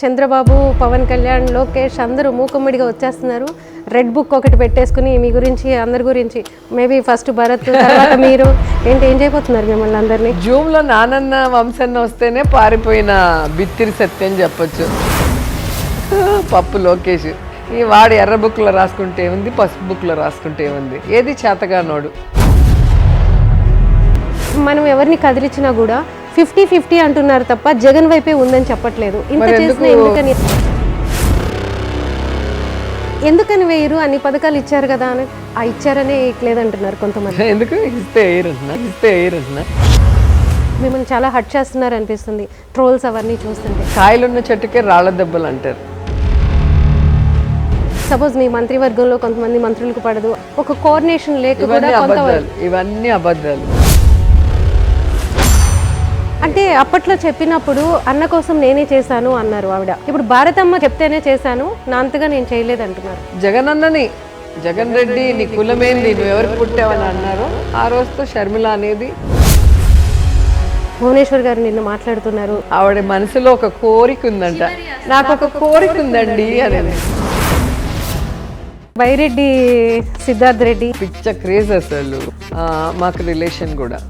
చంద్రబాబు పవన్ కళ్యాణ్ లోకేష్ అందరూ మూకుమ్మడిగా వచ్చేస్తున్నారు. రెడ్ బుక్ ఒకటి పెట్టేసుకుని మీ గురించి అందరి గురించి. మేబీ ఫస్ట్ భరత్ తర్వాత మీరు. ఏంటి ఏం చేయబోతున్నారు మిమ్మల్ని అందరినీ? జూమ్లో నానన్న వంశన్న వస్తేనే పారిపోయిన బిత్తిరి సత్యం చెప్పొచ్చు. పప్పు లోకేష్. ఈ వాడు ఎర్ర బుక్లో రాసుకుంటే ఉంది పసుపు బుక్లో రాసుకుంటే ఉంది ఏది చేతగానోడు. మనం ఎవరిని కదిలించినా కూడా ఫిఫ్టీ ఫిఫ్టీ అంటున్నారు తప్ప జగన్ వైపే ఉందని చెప్పట్లేదు. ఇంత చేసిన ఎందుకు- ఎందుకని? ఎందుకని వేయరు? అన్ని పథకాలు ఇచ్చారు కదా అని. ఆ ఇచ్చారనే లేదంటున్నారు కొంతమంది. ఎందుకు? ఇస్తే ఇస్తే మిమ్మల్ని చాలా హట్ చేస్తున్నారు అనిపిస్తుంది. ట్రోల్స్ అవన్నీ చూస్తుంటే. కాయలున్న చెట్టుకే రాళ్ళ దెబ్బలు అంటారు. సపోజ్ మీ మంత్రివర్గంలో కొంతమంది మంత్రులకు పడదు. ఒక కోఆర్డినేషన్ లేక ఇవన్నీ అబద్ధాలు. అంటే అప్పట్లో చెప్పినప్పుడు అన్న కోసం నేనే చేశాను అన్నారు ఆవిడ. ఇప్పుడు భారతమ్మ చెప్తేనే చేశాను నా అంతగా నేను చేయలేదు అంటున్నారు జగన్ అన్నని జగన్ రెడ్డి నీ కులమేంది నువ్వు ఎవరికి పుట్టావని అన్నారు ఆ రోజుతో షర్మిల అనేది భువనేశ్వర్ గారు నిన్న మాట్లాడుతున్నారు. ఆవిడ మనసులో ఒక కోరిక ఉందంట. నాకు ఒక కోరిక ఉందండి అనేది బైరెడ్డి సిద్ధార్థ్ రెడ్డి. పిచ్చ క్రేజ్ అసలు. మాకు రిలేషన్ కూడా.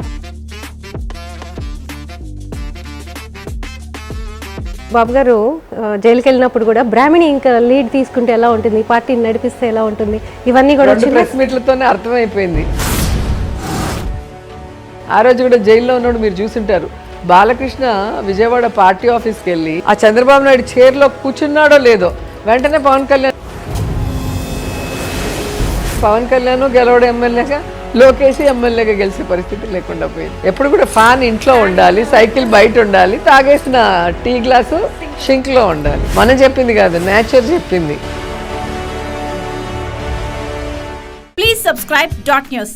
బాబు గారు జైలుకి వెళ్ళినప్పుడు కూడా బ్రాహ్మణి ఇంకా లీడ్ తీసుకుంటే ఎలా ఉంటుంది? పార్టీని నడిపిస్తే ఎలా ఉంటుంది? ఇవన్నీ కూడా ప్రెస్ మీట్లతోనే అర్థమైపోయింది. ఆ రోజు కూడా జైల్లో ఉన్నాడు మీరు చూసుంటారు. బాలకృష్ణ విజయవాడ పార్టీ ఆఫీస్కి వెళ్ళి ఆ చంద్రబాబు నాయుడు చైర్లో కూర్చున్నాడో లేదో వెంటనే పవన్ కళ్యాణ్ పవన్ కళ్యాణ్ గెలవడం ఎమ్మెల్యేగా లోకేసి ఎమ్మెల్యేగా గెలిచే పరిస్థితి లేకుండా పోయింది. ఎప్పుడు కూడా ఫ్యాన్ ఇంట్లో ఉండాలి సైకిల్ బయట ఉండాలి తాగేసిన టీ గ్లాసు షింక్లో ఉండాలి. మనం చెప్పింది కాదు నేచర్ చెప్పింది. Please subscribe dot news